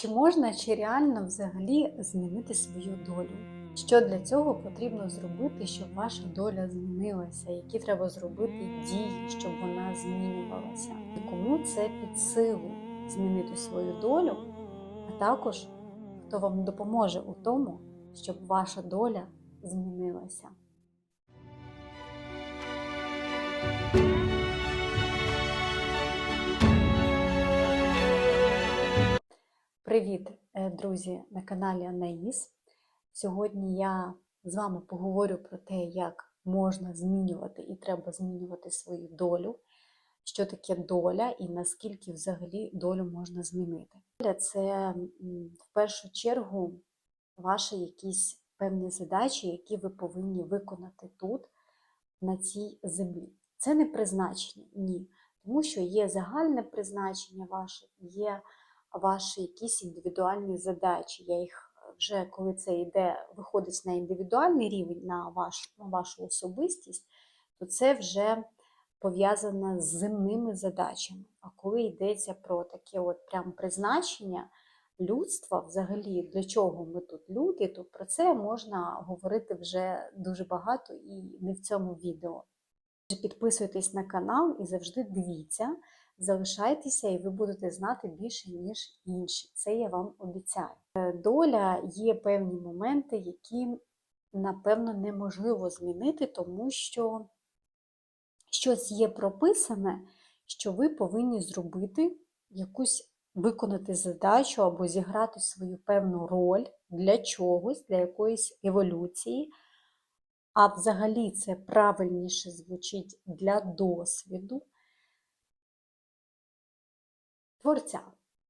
Чи можна, чи реально взагалі змінити свою долю? Що для цього потрібно зробити, щоб ваша доля змінилася? Які треба зробити дії, щоб вона змінювалася? І кому це під силу змінити свою долю, а також хто вам допоможе у тому, щоб ваша доля змінилася? Привіт, е, друзі, на каналі Анаїс. Сьогодні я з вами поговорю про те, як можна змінювати і треба змінювати свою долю, що таке доля і наскільки взагалі долю можна змінити. Доля це в першу чергу ваші якісь певні задачі, які ви повинні виконати тут, на цій землі. Це не призначення, ні. Тому що є загальне призначення ваше, є ваші якісь індивідуальні задачі. Я їх е, вже коли це йде, виходить на індивідуальний рівень, на, ваш, на вашу особистість, то це вже пов'язано з земними задачами. А коли йдеться про таке от прям призначення людства, взагалі, для чого ми тут люди, то про це можна говорити вже дуже багато і не в цьому відео. Підписуйтесь на канал і завжди дивіться, залишайтеся, і ви будете знати більше, ніж інші. Це я вам обіцяю. Е, Доля є певні моменти, які, напевно, неможливо змінити, тому що щось є прописане, що ви повинні зробити якусь виконати задачу або зіграти свою певну роль для чогось, для якоїсь еволюції. А взагалі це правильніше звучить для досвіду. Творця.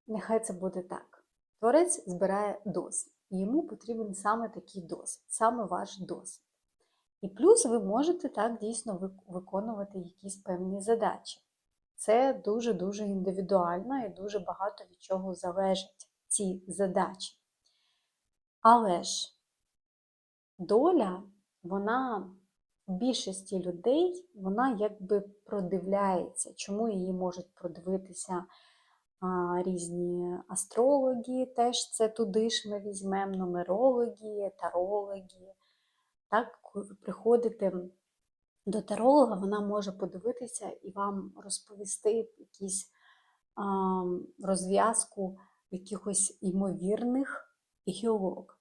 Нехай це буде так. Творець збирає досвід. І йому потрібен саме такий досвід, саме ваш досвід. І плюс ви можете так дійсно виконувати якісь певні задачі. Це дуже-дуже індивідуально і дуже багато від чого залежать ці задачі. Але ж доля, вона в більшості людей, вона якби продивляється, чому її можуть продивитися різні астрологи, теж це туди ж ми візьмемо нумерологи, тарологи. Так, коли приходите до таролога, вона може подивитися і вам розповісти якісь розв'язку якихось ймовірних гілок.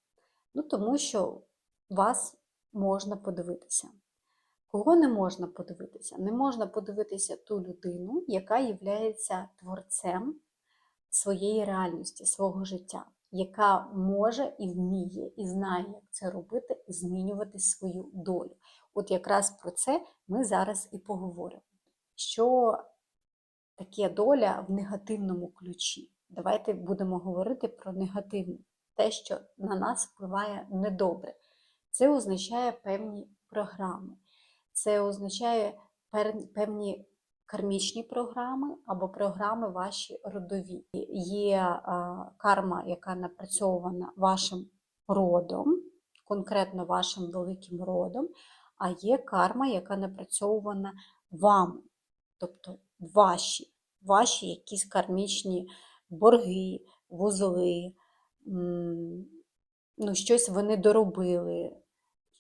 Ну, тому що вас можна подивитися. Кого не можна подивитися? Не можна подивитися ту людину, яка є творцем своєї реальності, свого життя, яка може і вміє, і знає, як це робити, і змінювати свою долю. От якраз про це ми зараз і поговоримо. Що таке доля в негативному ключі? Давайте будемо говорити про негативне, те, що на нас впливає недобре. Це означає певні програми, це означає певні кармічні програми або програми ваші родові. Є а, карма, яка напрацьована вашим родом, конкретно вашим великим родом, а є карма, яка напрацьована вами, тобто ваші, ваші якісь кармічні борги, вузли, ну, щось ви не доробили,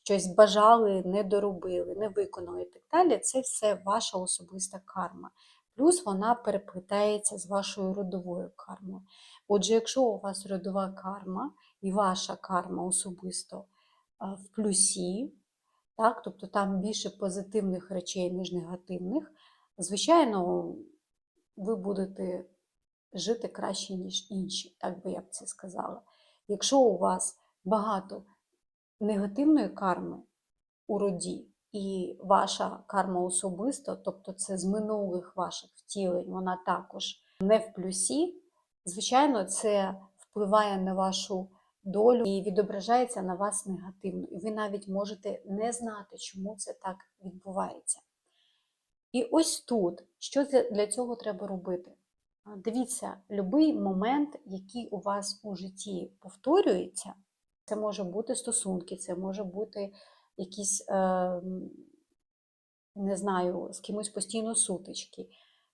щось бажали, не доробили, не виконали і так далі. Це все ваша особиста карма. Плюс вона переплетається з вашою родовою кармою. Отже, якщо у вас родова карма і ваша карма особисто в плюсі, так, тобто там більше позитивних речей, ніж негативних, звичайно, ви будете жити краще, ніж інші, так би я б це сказала. Якщо у вас багато негативної карми у роді, і ваша карма особисто, тобто це з минулих ваших втілень, вона також не в плюсі, звичайно, це впливає на вашу долю і відображається на вас негативно. І ви навіть можете не знати, чому це так відбувається. І ось тут, що для цього треба робити? Дивіться, будь-який момент, який у вас у житті повторюється, це може бути стосунки, це може бути якісь, е, не знаю, з кимось постійно сутички,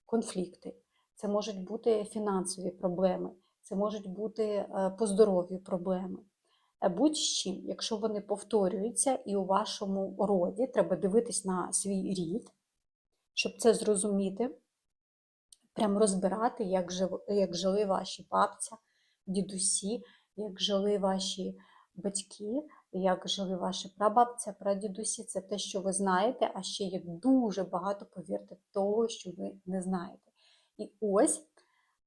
конфлікти, це можуть бути фінансові проблеми, це можуть бути е, по здоров'ю проблеми. Е, Будь з чим, якщо вони повторюються і у вашому роді, треба дивитись на свій рід, щоб це зрозуміти, прям розбирати, як, жив, як жили ваші бабця, дідусі, як жили ваші батьки, як жили ваші прабабця, прадідусі. Це те, що ви знаєте, а ще є дуже багато, повірте, того, що ви не знаєте. І ось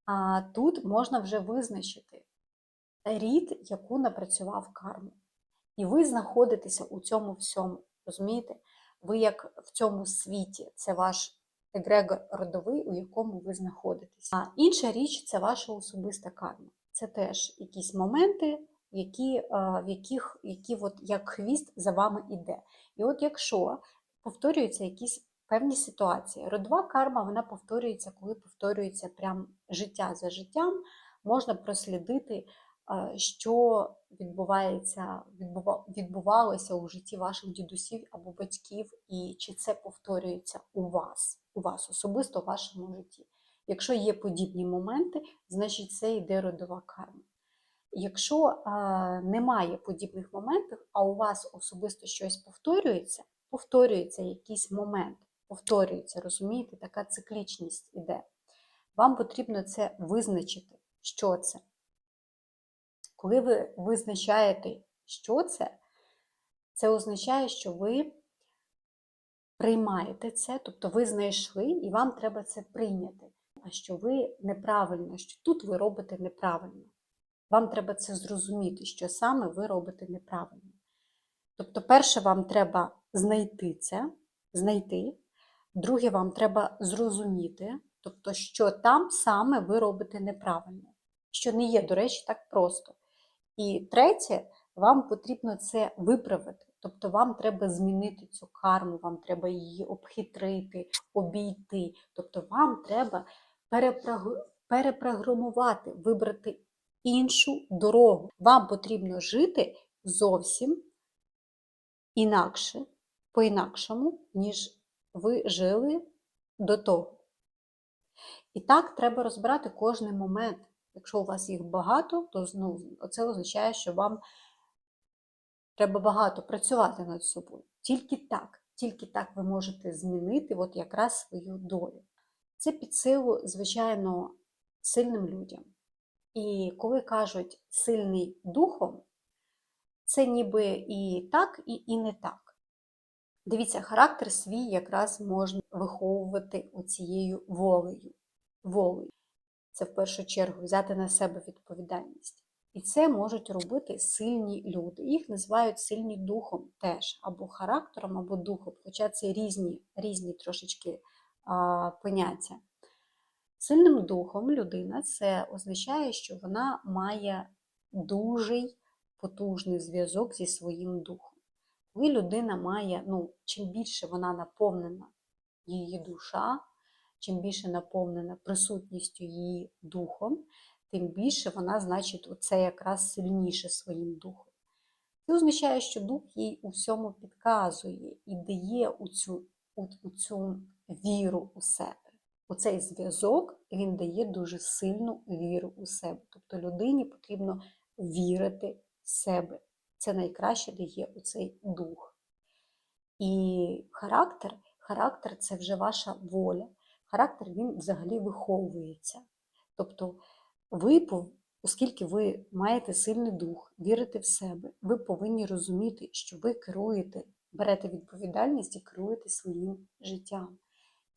а, тут можна вже визначити рід, яку напрацював карму. І ви знаходитеся у цьому всьому. Розумієте? Ви як в цьому світі, це ваш егрегор родовий, у якому ви знаходитесь. А інша річ це ваша особиста карма. Це теж якісь моменти, які, в яких які от як хвіст за вами іде. І от якщо повторюються якісь певні ситуації, родова карма вона повторюється, коли повторюється прям життя за життям, можна прослідити, що відбувається, відбува- відбувалося у житті ваших дідусів або батьків, і чи це повторюється у вас, у вас особисто в вашому житті. Якщо є подібні моменти, значить це йде родова карма. Якщо а, немає подібних моментів, а у вас особисто щось повторюється, повторюється якийсь момент, повторюється, розумієте, така циклічність іде. Вам потрібно це визначити, що це. Коли ви визначаєте, що це, це означає, що ви приймаєте це, тобто ви знайшли, і вам треба це прийняти. А що ви неправильно, що тут ви робите неправильно. Вам треба це зрозуміти, що саме ви робите неправильно. Тобто, перше, вам треба знайти це, знайти. Друге, вам треба зрозуміти, тобто, що там саме ви робите неправильно, що не є, до речі, так просто. І третє, вам потрібно це виправити. Тобто вам треба змінити цю карму, вам треба її обхитрити, обійти. Тобто вам треба перепрограмувати, вибрати іншу дорогу. Вам потрібно жити зовсім інакше, по-інакшому, ніж ви жили до того. І так треба розбирати кожний момент. Якщо у вас їх багато, то ну, це означає, що вам треба багато працювати над собою. Тільки так, тільки так ви можете змінити от якраз свою долю. Це під силу, звичайно, сильним людям. І коли кажуть сильний духом, це ніби і так, і, і не так. Дивіться, характер свій якраз можна виховувати оцією волею. волею. Це в першу чергу взяти на себе відповідальність. І це можуть робити сильні люди. Їх називають сильні духом теж, або характером, або духом, хоча це різні, різні трошечки а, поняття. Сильним духом людина це означає, що вона має дуже потужний зв'язок зі своїм духом. Коли людина має, ну, чим більше вона наповнена її душа, чим більше наповнена присутністю її духом, тим більше вона, значить, оце якраз сильніше своїм духом. Це означає, що дух їй у всьому підказує і дає у цю, у, цю віру у себе. Оцей зв'язок він дає дуже сильну віру у себе. Тобто людині потрібно вірити в себе. Це найкраще дає оцей дух. І характер, характер це вже ваша воля. Характер він взагалі виховується. Тобто, ви, оскільки ви маєте сильний дух, вірите в себе, ви повинні розуміти, що ви керуєте, берете відповідальність і керуєте своїм життям.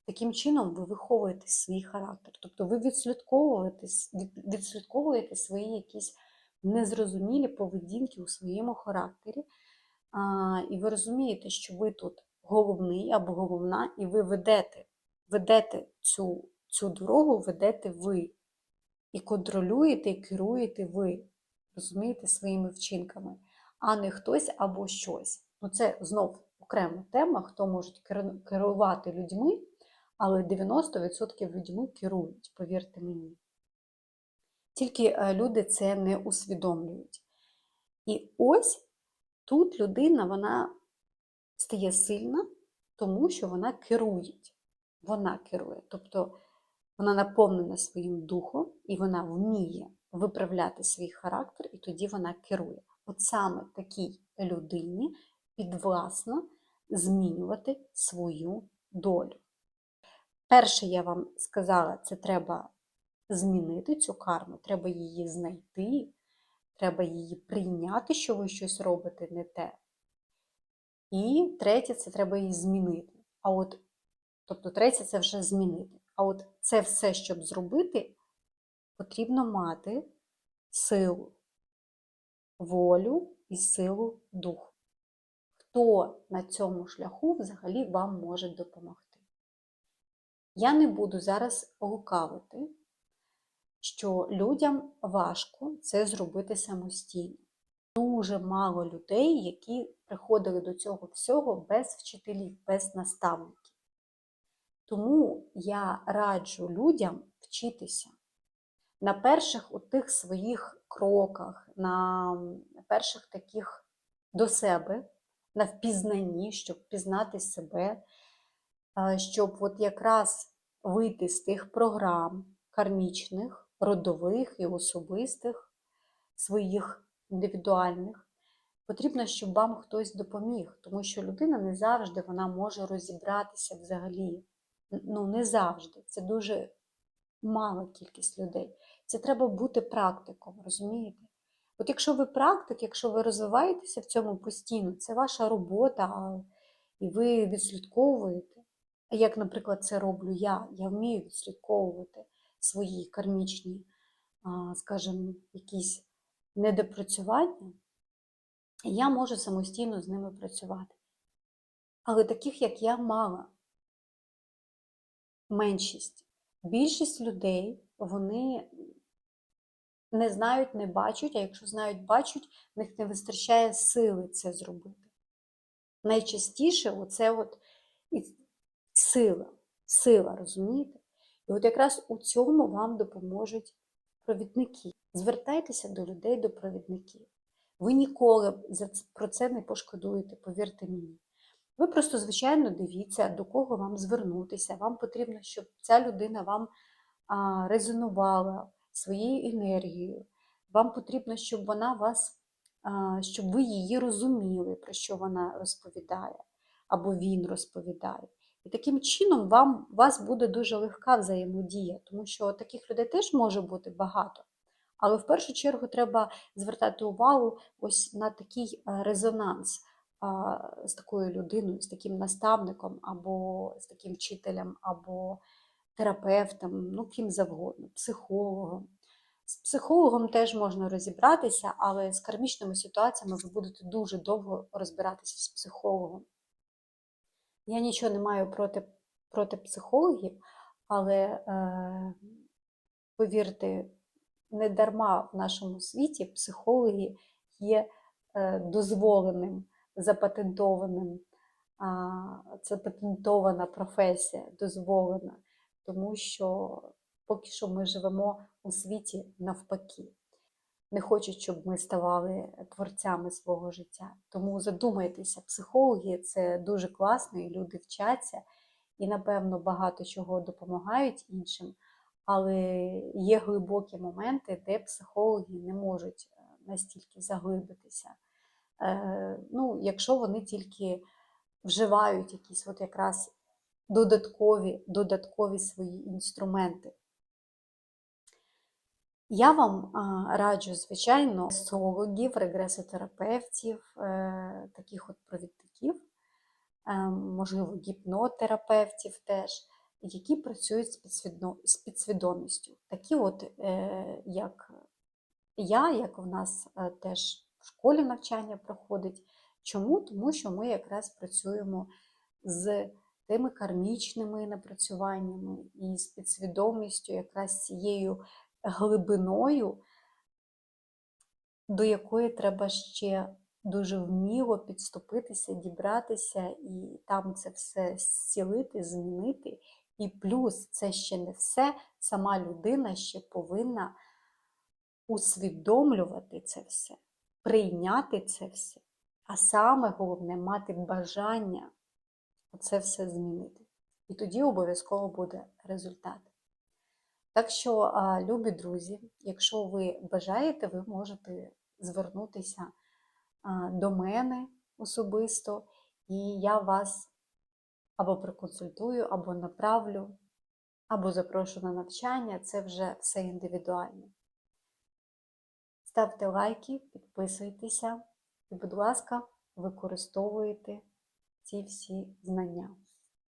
Таким чином, ви виховуєте свій характер. Тобто ви відслідковуєте, відслідковуєте свої якісь незрозумілі поведінки у своєму характері. А, І ви розумієте, що ви тут головний або головна, і ви ведете, ведете цю, цю дорогу, ведете ви. І контролюєте, і керуєте ви, розумієте, своїми вчинками, а не хтось або щось. Ну, це знов окрема тема, хто може керувати людьми, але 90% людьми керують, повірте мені. Тільки люди це не усвідомлюють. І ось тут людина вона стає сильна, тому що вона керує. Вона керує. Тобто вона наповнена своїм духом і вона вміє виправляти свій характер, і тоді вона керує. От саме такій людині підвласно змінювати свою долю. Перше, я вам сказала, це треба змінити цю карму, треба її знайти, треба її прийняти, що ви щось робите не те. І третє, це треба її змінити. А от, тобто, третє це вже змінити. А от це все, щоб зробити, потрібно мати силу, волю і силу духу. Хто на цьому шляху взагалі вам може допомогти? Я не буду зараз лукавити, що людям важко це зробити самостійно. Дуже мало людей, які приходили до цього всього без вчителів, без наставників. Тому я раджу людям вчитися на перших тих своїх кроках, на перших таких до себе, на впізнанні, щоб впізнати себе, щоб от якраз вийти з тих програм кармічних, родових і особистих, своїх індивідуальних. Потрібно, щоб вам хтось допоміг, тому що людина не завжди вона може розібратися взагалі. Ну, не завжди. Це дуже мала кількість людей. Це треба бути практиком, розумієте? От якщо ви практик, якщо ви розвиваєтеся в цьому постійно, це ваша робота, і ви відслідковуєте. Як, наприклад, це роблю я, я вмію відслідковувати свої кармічні, скажімо, якісь недопрацювання, я можу самостійно з ними працювати. Але таких, як я, мала меншість. Більшість людей, вони не знають, не бачать, а якщо знають, бачать, в них не вистачає сили це зробити. Найчастіше оце от сила, сила, розумієте? І от якраз у цьому вам допоможуть провідники. Звертайтеся до людей, до провідників. Ви ніколи про це не пошкодуєте, повірте мені. Ви просто, звичайно, дивіться, до кого вам звернутися. Вам потрібно, щоб ця людина вам резонувала своєю енергією. Вам потрібно, щоб вона вас, щоб ви її розуміли, про що вона розповідає, або він розповідає. І таким чином вам, вас буде дуже легка взаємодія, тому що таких людей теж може бути багато. Але в першу чергу треба звертати увагу ось на такий е, резонанс з такою людиною, з таким наставником, або з таким вчителем, або терапевтом, ну ким завгодно, психологом. З психологом теж можна розібратися, але з кармічними ситуаціями ви будете дуже довго розбиратися з психологом. Я нічого не маю проти проти психологів, але, е, повірте, не дарма в нашому світі психологи є е, дозволеним, запатентованим. Це патентована професія, дозволена, тому що поки що ми живемо у світі навпаки. Не хочуть, щоб ми ставали творцями свого життя. Тому задумайтеся, психологи це дуже класно, і люди вчаться і, напевно, багато чого допомагають іншим. Але є глибокі моменти, де психологи не можуть е, настільки заглибитися. Е, ну, Якщо вони тільки вживають якісь от якраз додаткові, додаткові свої інструменти. Я вам раджу, звичайно, психологів, регресотерапевтів, е, таких от провідників, можливо, гіпнотерапевтів теж які працюють з підсвідомістю. Такі, от, е, як я, як в нас е, теж в школі навчання проходить. Чому? Тому що ми якраз працюємо з тими кармічними напрацюваннями і з підсвідомістю, якраз цією глибиною, до якої треба ще дуже вміло підступитися, дібратися і там це все зцілити, змінити. І плюс це ще не все, сама людина ще повинна усвідомлювати це все, прийняти це все. А саме головне мати бажання це все змінити. І тоді обов'язково буде результат. Так що, любі друзі, якщо ви бажаєте, ви можете звернутися до мене особисто, і я вас або проконсультую, або направлю, або запрошу на навчання. Це вже все індивідуально. Ставте лайки, підписуйтеся і, будь ласка, використовуйте ці всі знання.